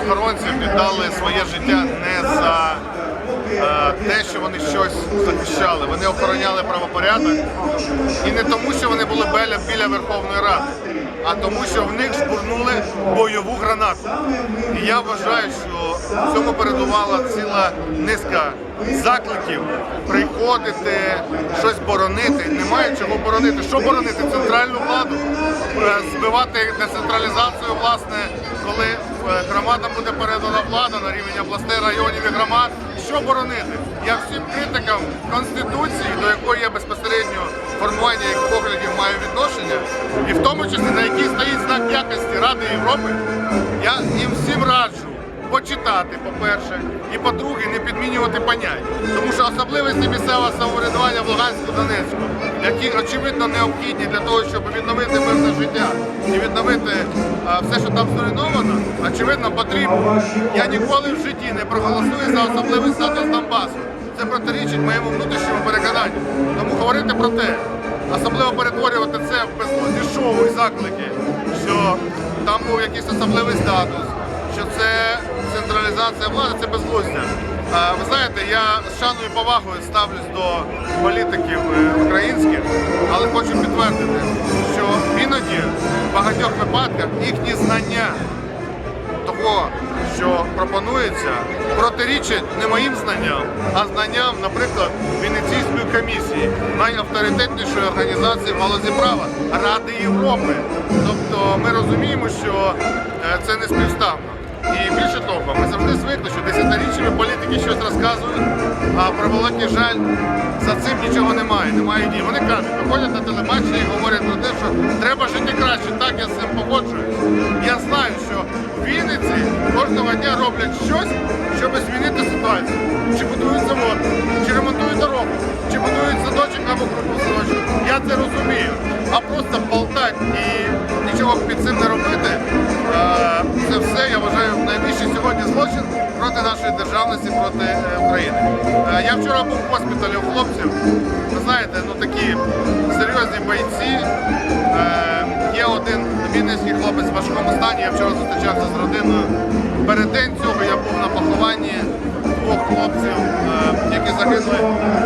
правоохоронців віддали своє життя не за е, те, що вони щось захищали. Вони охороняли правопорядок і не тому, що вони були біля, Верховної Ради, а тому, що в них шпурнули бойову гранату. І я вважаю, що цьому передувала ціла низка закликів приходити, щось боронити. Немає чого боронити. Що боронити? Центральну владу, Е, збивати децентралізацію, власне, коли громадам буде передана влада на рівень областей, районів і громад. Що боронити? Я всім критикам Конституції, до якої я безпосередньо формування їх поглядів маю відношення, і в тому числі на якій стоїть знак якості Ради Європи, я їм всім раджу почитати, по-перше, і по-друге, не підмінювати понять. Тому що особливості місцевого самоврядування в Луганську Донецьку, які очевидно необхідні для того, щоб відновити мирне життя і відновити все, що там зруйновано, очевидно, потрібно. Я ніколи в житті не проголосую за особливий статус Донбасу. Це протирічить моєму внутрішньому переконанню. Тому говорити про те, особливо перетворювати це в безглузді шоу і заклики, що там був якийсь особливий статус що це централізація влади, це безглуздя. Ви знаєте, я з шаною повагою ставлюсь до політиків е, українських, але хочу підтвердити, що іноді в багатьох випадках їхні знання того, що пропонується, протирічать не моїм знанням, а знанням, наприклад, Венеційської комісії, найавторитетнішої організації в галузі права Ради Європи. Тобто ми розуміємо, що е, це не співставно. Політики щось розказують, а про великий жаль за цим нічого немає, немає дій. Вони кажуть, виходять на телебачення і говорять про те, що треба жити краще. Так, я з цим погоджуюсь. Я знаю, що сьогодні злочин проти нашої державності, проти е, України. Е, Я вчора був в госпіталі у хлопців. Ви знаєте, ну такі серйозні бойці. Е, Є один вінницький хлопець в важкому стані. Я вчора зустрічався з родиною. Перед день цього я був на похованні двох хлопців, які загинули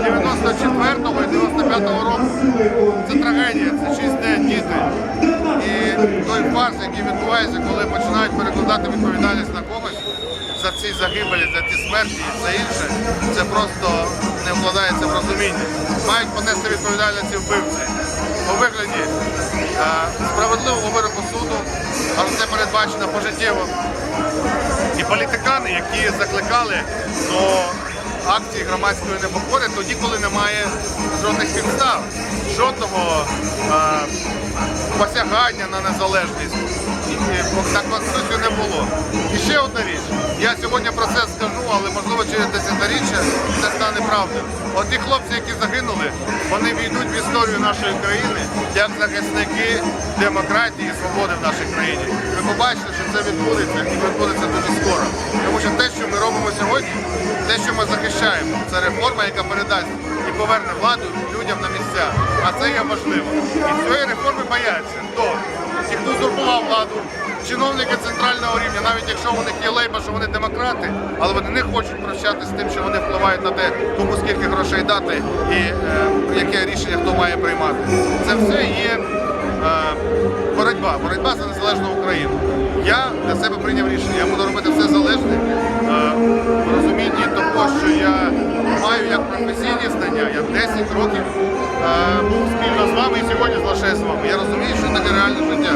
94-го і 95-го року. Це трагедія, це чисте діти. Той фарс, який відбувається, коли починають перекладати відповідальність на когось за ці загибелі, за ті смерті і все інше, це просто не вкладається в розуміння. Мають понести відповідальність вбивці у вигляді е, справедливого вироку суду, але це передбачено пожиттєво. І політикани, які закликали до акції громадської непокори, тоді, коли немає жодних підстав, жодного е, посягання на незалежність. І, на конституцію не було. І ще одна річ. Я сьогодні про це скажу, але можливо через десятиріччя це стане правдою. От ті хлопці, які загинули, вони війдуть в історію нашої країни як захисники демократії і свободи в нашій країні. Ви побачите, що це відбудеться і відбудеться дуже скоро. Тому що те, що ми робимо сьогодні, те, що ми захищаємо, це реформа, яка передасть і поверне владу людям на місця. А це є важливо. І цієї реформи бояться. Хто? Ті, хто узурпував владу, чиновники центрального рівня, навіть якщо у них є лейба, що вони демократи, але вони не хочуть прощатися з тим, що вони впливають на те, кому скільки грошей дати і е, яке рішення хто має приймати. Це все є е, боротьба, боротьба за незалежну Україну. Я для себе прийняв рішення. Я буду робити все залежне е, в розумінні того, що я маю як професійні знання. Я 10 років був спільно з вами і сьогодні залишаюся з вами. Я розумію, що таке реальне життя.